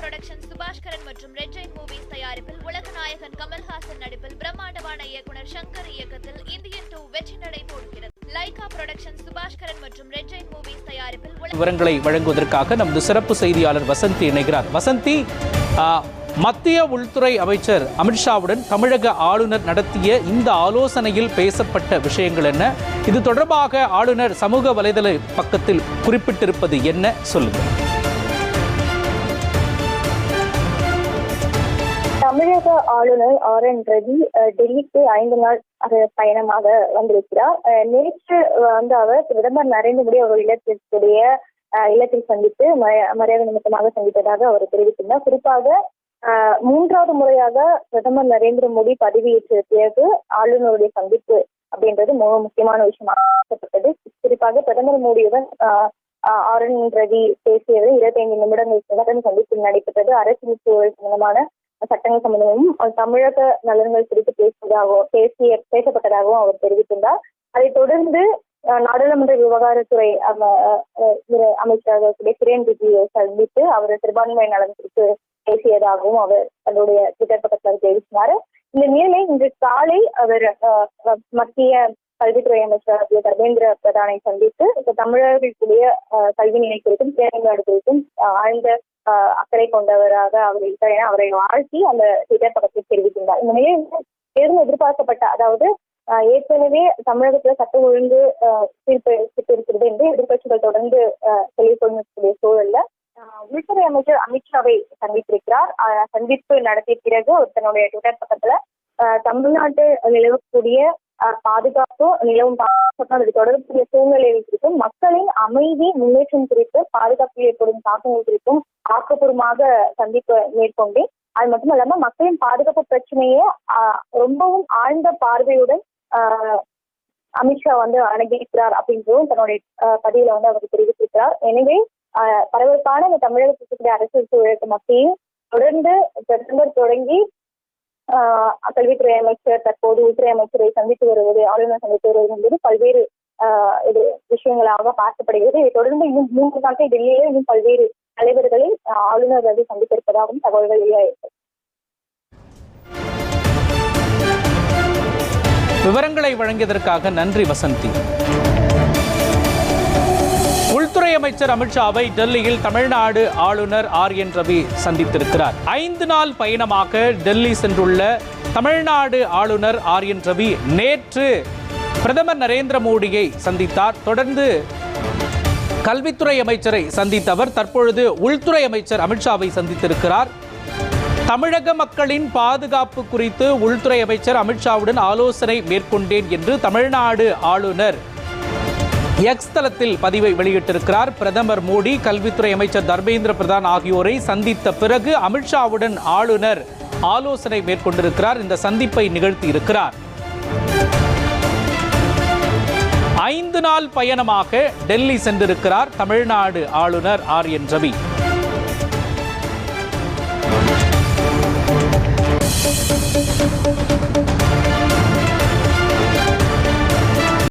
Production Subaskaran மற்றும் red Jain movies தயாரிப்பில் உலக நாயகன் கமல்ஹாசன் நடிப்பில் பிரம்மாண்டமான இயக்குனர் சங்கர் இயக்கத்தில் இந்தியன் டூ வெற்றி நடை போடுகிறது லைகா புரொடக்ஷன் சுபாஷ்கரன் மற்றும் ரெட் ஜெயின் மூவிஸ் தயாரிப்பில் விவரங்களை வழங்குவதற்காக நமது சிறப்பு செய்தியாளர் வசந்தி இணைகிறார். வசந்தி மத்திய உள்துறை அமைச்சர் அமித்ஷாவுடன் தமிழக ஆளுநர் நடத்திய இந்த ஆலோசனையில் பேசப்பட்ட விஷயங்கள் என்ன? இது தொடர்பாக ஆளுநர் சமூக வலைதள பக்கத்தில் குறிப்பிட்டிருப்பது என்ன? சொல்லுங்கள். தமிழக ஆளுநர் ஆர் என் ரவி டெல்லிக்கு ஐந்து நாள் பயணமாக வந்திருக்கிறார். நேற்று வந்து அவர் பிரதமர் நரேந்திர மோடி அவர் இல்லத்திற்குரிய இல்லத்தில் சந்தித்து ம- மரியாதை நிமித்தமாக சந்தித்ததாக அவர் தெரிவித்திருந்தார் குறிப்பாக மூன்றாவது முறையாக பிரதமர் நரேந்திர மோடி பதவியேற்ற பிறகு ஆளுநருடைய சந்திப்பு அப்படின்றது மிக முக்கியமான விஷயமாக குறிப்பாக பிரதமர் மோடியுடன் ஆர் என் ரவி பேசியது இருபத்தைந்து நிமிடங்கள் பிரதமர் சந்திப்பில் நடைபெற்றது. அரசியல் சூழல் சம்பந்தமான சட்டங்கள் சம்பந்தமும் தமிழக நலன்கள் குறித்து பேசுவதாகவும் பேசிய பேசப்பட்டதாகவும் அவர் தெரிவித்திருந்தார். அதைத் தொடர்ந்து நாடாளுமன்ற விவகாரத்துறை அமைச்சராக இருக்கக்கூடிய கிரண் ரிஜியை சந்தித்து அவர் சிறுபான்மை நலன் குறித்து பேசியதாகவும் அவர் தன்னுடைய ட்விட்டர் பக்கத்தில் தெரிவித்தார் இந்த நிலை இன்று காலை அவர் மத்திய கல்வித்துறை அமைச்சர் தர்மேந்திர பிரதானை சந்தித்து இப்ப தமிழர்களுடைய கல்வி நிலை குறித்தும் தேர்ந்தெடு குறித்தும் ஆழ்ந்த அக்கறை கொண்டவராக அவர் இருக்கிறார் என அவரை வாழ்த்தி அந்த ட்விட்டர் பக்கத்தில் தெரிவிக்கின்றார். இந்த நிலையில் பெரும் எதிர்பார்க்கப்பட்ட அதாவது ஏற்கனவே தமிழகத்துல சட்ட ஒழுங்கு ஆஹ் இருக்கிறது என்று எதிர்கட்சிகள் தொடர்ந்து ஆஹ் சொல்லிக் கொண்டிருக்கக்கூடிய சூழல்ல உள்துறை அமைச்சர் அமித்ஷாவை சந்தித்திருக்கிறார். ஆஹ் சந்திப்பு நடத்திய பிறகு அவர் தன்னுடைய ட்விட்டர் பக்கத்துல ஆஹ் தமிழ்நாட்டு நிலவக்கூடிய பாதுகாப்பு நிலவும் அது தொடர்புடைய சூழ்நிலைகள் குறித்தும் மக்களின் அமைதி முன்னேற்றம் குறித்து பாதுகாப்பில் ஏற்படும் தாக்கங்கள் குறித்தும் ஆக்கப்பூர்வமாக சந்திப்பு மேற்கொண்டேன். அது மட்டும் இல்லாம மக்களின் பாதுகாப்பு பிரச்சனையை ரொம்பவும் ஆழ்ந்த பார்வையுடன் அமித்ஷா வந்து அணுகியிருக்கிறார் அப்படின்றதும் தன்னுடைய பதிவுல வந்து அவர் தெரிவித்திருக்கிறார். எனவே பரபரப்பான இந்த தமிழகத்துக்கு அரசியல் சூழலுக்கு மத்தியில் தொடர்ந்து பிரதமர் தொடங்கி கல்வித்துறை அமைச்சர் தற்போது உள்துறை அமைச்சரை சந்தித்து வருவது ஆளுநர் சந்தித்து வருவது என்பது பல்வேறு இது விஷயங்களாக பார்க்கப்படுகிறது. இதை தொடர்ந்து இன்னும் மூன்று நாட்கள் டெல்லியில இன்னும் பல்வேறு தலைவர்களை ஆளுநர் வந்து சந்தித்திருப்பதாகவும் தகவல்கள் வெளியாயிருக்கு விவரங்களை வழங்கியதற்காக நன்றி வசந்தி. உள்துறை அமைச்சர் அமித்ஷாவை டெல்லியில் தமிழ்நாடு ஆளுநர் ஆர் என் ரவி சந்தித்திருக்கிறார். ஐந்து நாள் பயணமாக டெல்லி சென்றுள்ள தமிழ்நாடு ஆளுநர் ஆர் என் ரவி நேற்று பிரதமர் நரேந்திர மோடியை சந்தித்தார். தொடர்ந்து கல்வித்துறை அமைச்சரை சந்தித்தவர். தற்பொழுது உள்துறை அமைச்சர் அமித்ஷாவை சந்தித்திருக்கிறார். தமிழக மக்களின் பாதுகாப்பு குறித்து உள்துறை அமைச்சர் அமித்ஷாவுடன் ஆலோசனை மேற்கொண்டேன் என்று தமிழ்நாடு ஆளுநர் எக்ஸ் தளத்தில் பதிவை வெளியிட்டிருக்கிறார். பிரதமர் மோடி கல்வித்துறை அமைச்சர் தர்மேந்திர பிரதான் ஆகியோரை சந்தித்த பிறகு அமித்ஷாவுடன் ஆளுநர் ஆலோசனை மேற்கொண்டிருக்கிறார். இந்த சந்திப்பை நிகழ்த்தி இருக்கிறார் ஐந்து நாள் பயணமாக டெல்லி சென்றிருக்கிறார் தமிழ்நாடு ஆளுநர் ஆர் என் ரவி.